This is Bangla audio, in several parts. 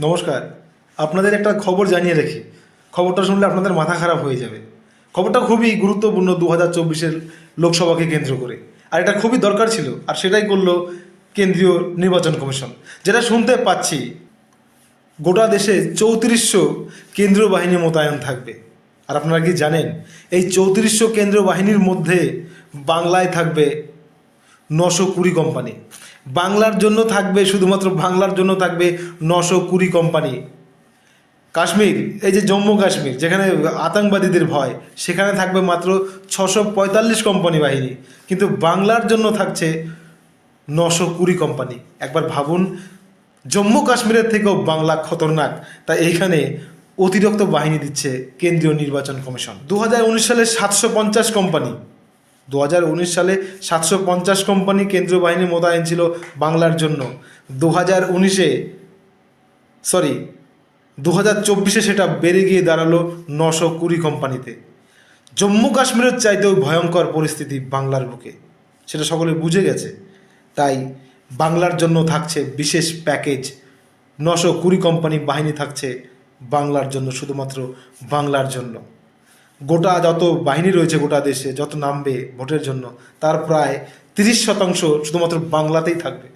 নমস্কার। আপনাদের একটা খবর জানিয়ে রাখি। খবরটা শুনলে আপনাদের মাথা খারাপ হয়ে যাবে। খবরটা খুবই গুরুত্বপূর্ণ দু হাজার চব্বিশের লোকসভাকে কেন্দ্র করে। আর এটা খুবই দরকার ছিল। আর সেটাই করল কেন্দ্রীয় নির্বাচন কমিশন। যেটা শুনতে পাচ্ছি, গোটা দেশে চৌত্রিশশো কেন্দ্রীয় বাহিনী মোতায়েন থাকবে। আর আপনারা কি জানেন, এই চৌত্রিশশো কেন্দ্রীয় বাহিনীর মধ্যে বাংলায় থাকবে নশো কুড়ি কোম্পানি। বাংলার জন্য থাকবে, শুধুমাত্র বাংলার জন্য থাকবে নশো কুড়ি কোম্পানি। কাশ্মীর, এই যে জম্মু কাশ্মীর, যেখানে আতঙ্কবাদীদের ভয়, সেখানে থাকবে মাত্র ছশো পঁয়তাল্লিশ কোম্পানি বাহিনী। কিন্তু বাংলার জন্য থাকছে নশো কুড়ি কোম্পানি। একবার ভাবুন, জম্মু কাশ্মীরের থেকেও বাংলা খতরনাক। তাই এইখানে অতিরিক্ত বাহিনী দিচ্ছে কেন্দ্রীয় নির্বাচন কমিশন। দু হাজার উনিশ সালে সাতশো পঞ্চাশ কোম্পানি। দু হাজার উনিশ সালে সাতশো পঞ্চাশ কোম্পানি কেন্দ্রীয় বাহিনী মোতায়েন ছিল বাংলার জন্য। দু হাজার উনিশে সরি দু হাজার চব্বিশে সেটা বেড়ে গিয়ে দাঁড়াল নশো কুড়ি কোম্পানিতে। জম্মু কাশ্মীরের চাইতেও ভয়ঙ্কর পরিস্থিতি বাংলার বুকে। সেটা সকলে বুঝে গেছে। তাই বাংলার জন্য থাকছে বিশেষ প্যাকেজ। নশো কুড়ি কোম্পানি বাহিনী থাকছে বাংলার জন্য, শুধুমাত্র বাংলার জন্য। গোটা যত বাহিনী রয়েছে গোটা দেশে, যত নামবে ভোটের জন্য, তার প্রায় তিরিশ শতাংশ শুধুমাত্র বাংলাতেই থাকবে।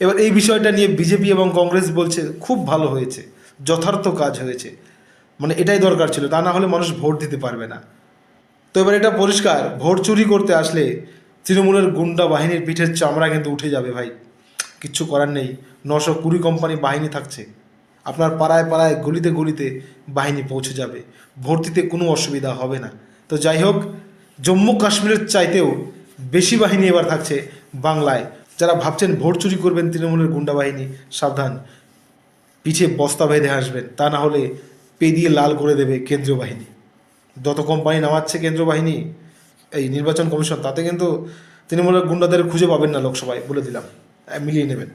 এবার এই বিষয়টা নিয়ে বিজেপি এবং কংগ্রেস বলছে, খুব ভালো হয়েছে, যথার্থ কাজ হয়েছে। মানে এটাই দরকার ছিল, তা না হলে মানুষ ভোট দিতে পারবে না। তো এবার এটা পরিষ্কার, ভোট চুরি করতে আসলে তৃণমূলের গুন্ডা বাহিনীর পিঠের চামড়া কিন্তু উঠে যাবে ভাই। কিচ্ছু করার নেই, নশো কুড়ি কোম্পানি বাহিনী থাকছে। আপনার পাড়ায় পাড়ায় গলিতে গলিতে বাহিনী পৌঁছে যাবে। ভোট দিতে কোনো অসুবিধা হবে না। তো যাই হোক, জম্মু কাশ্মীরের চাইতেও বেশি বাহিনী এবার থাকছে বাংলায়। যারা ভাবছেন ভোট চুরি করবেন তৃণমূলের গুন্ডা বাহিনী, সাবধান। পিছে বস্তা বেঁধে আসবেন, তা না হলে পে দিয়ে লাল করে দেবে কেন্দ্রীয় বাহিনী। যত কোম্পানি নামাচ্ছে কেন্দ্রীয় বাহিনী, এই নির্বাচন কমিশন, তাতে কিন্তু তৃণমূলের গুন্ডাদের খুঁজে পাবেন না লোকসভায়, বলে দিলাম। মিলিয়ে নেবেন।